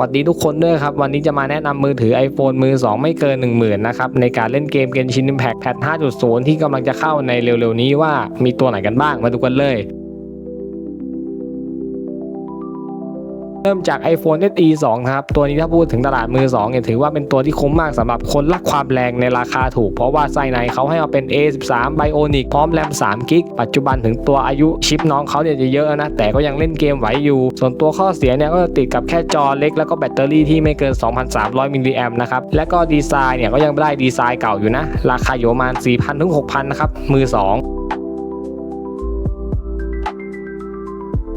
วัสดีทุกคนด้วยครับ วันนี้จะมาแนะนำมือถือ iPhone มือ 2 ไม่เกิน 10,000 นะครับ ในการเล่นเกมเกมชินอิมแพคแพท5.0 ที่กำลังจะเข้าในเร็วๆนี้ว่ามีตัวไหนกันบ้างมาดูกันเลย ริ่มจาก iPhone SE 2นะครับ ตัวนี้ถ้าพูดถึงตลาดมือ2เนี่ยถือว่าเป็นตัวที่คุ้มมากสำหรับคนรักความแรงในราคาถูก เพราะว่าไส้ในเขาให้มาเป็น A13 Bionic พร้อมแรม3กิกปัจจุบันถึงตัวอายุชิปน้องเขาเนี่ยจะเยอะนะ แต่ก็ยังเล่นเกมไหวอยู่ ส่วนตัวข้อเสียเนี่ยก็จะติดกับแค่จอเล็กแล้วก็แบตเตอรี่ที่ไม่เกิน 2,300มิลลิแอมนะครับ และก็ดีไซน์เนี่ยก็ยังไม่ได้ดีไซน์เก่าอยู่นะ ราคาอยู่ประมาณ4,000ถึง6,000นะครับมือ 2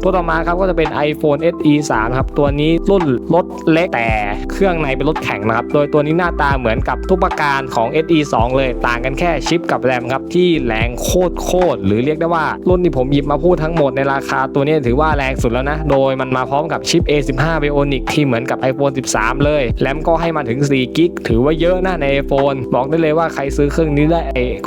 ตัวต่อมาครับก็จะเป็น iPhone SE 3ครับตัวนี้รุ่นรถเล็กแต่เครื่องในเป็นรถแข็งนะครับโดยตัวนี้หน้าตาเหมือนกับทุกประการของ SE 2 เลยต่างกันแค่ชิปกับแรมครับที่แรงโคตรโคตรหรือเรียกได้ว่ารุ่นที่ผมหยิบมาพูดทั้งหมดในราคาตัวนี้ถือว่าแรงสุดแล้วนะ โดยมันมาพร้อมกับชิป A15 Bionic ที่เหมือนกับ iPhone 13 เลยแรมก็ให้มาถึง4กิกถือว่าเยอะนะใน iPhone บอกได้เลยว่าใครซื้อเครื่องนี้ได้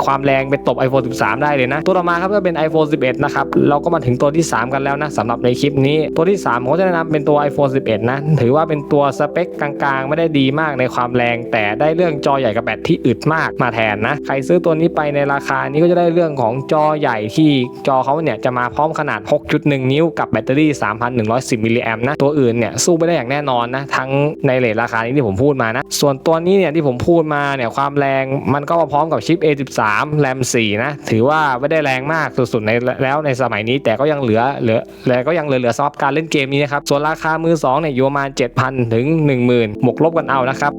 ความแรงไปตบ iPhone 13 ได้เลยนะ ตัวต่อมาครับก็เป็น iPhone 11 นะครับเราก็มาถึงตัวที่ 3 กันแล้วนะสำหรับในคลิปนี้ตัวที่3ผมจะแนะนำเป็นตัว iPhone 11 นะ ถือว่าเป็นตัวสเปคกลางๆ ไม่ได้ดีมากในความแรง แต่ได้เรื่องจอใหญ่กับแบตที่อึดมากมาแทนนะ ใครซื้อตัวนี้ไปในราคานี้ก็จะได้เรื่องของจอใหญ่ที่จอเขาเนี่ยจะมาพร้อมขนาด 6.1 นิ้วกับแบตเตอรี่ 3,110 มิลลิแอมป์นะ ตัวอื่นเนี่ยสู้ไม่ได้อย่างแน่นอนนะ ทั้งในเลทราคานี้ที่ผมพูดมานะ ส่วนตัวนี้เนี่ยที่ผมพูดมาเนี่ยความแรงมันก็มาพร้อมกับชิป A13 แรม4นะ ถือว่าไม่ได้แรงมากสุดๆในแล้วในสมัยนี้แต่ก็ยังเหลือเหลือแต่ก็ยังเหลือๆสำหรับการเล่นเกมนี้นะครับ ส่วนราคามือ2เนี่ยอยู่ประมาณ 7,000 ถึง 10,000หมกลบกันเอานะครับ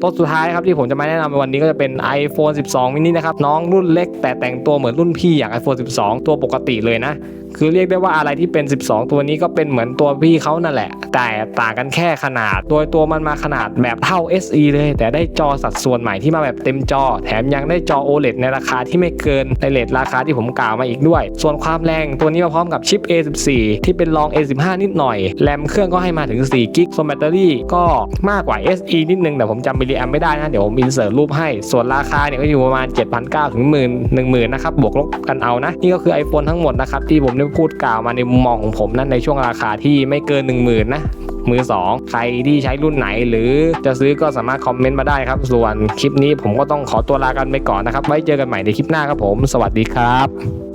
ตัวสุดท้ายครับที่ผมจะมาแนะนำในวันนี้ก็จะเป็น iPhone 12 mini นะครับ น้องรุ่นเล็กแต่แต่งตัวเหมือนรุ่นพี่อย่าง iPhone 12 ตัวปกติเลยนะ คือเรียกได้ว่าอะไรที่เป็น 12 ตัวนี้ก็เป็นเหมือนตัวพี่เขานั่นแหละ แต่ต่างกันแค่ขนาด โดยตัวมันมาขนาดแบบเท่า SE เลย แต่ได้จอสัดส่วนใหม่ที่มาแบบเต็มจอ แถมยังได้จอ OLED ในราคาที่ไม่เกินในเลทราคาที่ผมกล่าวมาอีกด้วย ส่วนความแรงตัวนี้มาพร้อมกับชิป A14 ที่เป็นรอง A15 นิดหน่อย แรมเครื่องก็ให้มาถึง4กิกส่วนแบตเตอรี่ก็มากกว่า SE นิดนึงแต่ผมจำมิลลิแอมไม่ได้นะเดี๋ยวผมอินเสิร์ตรูปให้ ส่วนราคาเนี่ยก็อยู่ประมาณ7,900ถึง1 0 0 0 0 0นะครับบวกลบกันเอานะนี่ก็คือ iPhone ทั้งหมดนะครับที่ผมได้พูดกล่าวมาในมุมมองของผมนะในช่วงราคาที่ไม่เกิน 10,000นะมือ 2 ใครที่ใช้รุ่นไหนหรือจะซื้อก็สามารถคอมเมนต์มาได้ครับ ส่วนคลิปนี้ผมก็ต้องขอตัวลากันไปก่อนนะครับ ไว้เจอกันใหม่ในคลิปหน้าครับผม สวัสดีครับ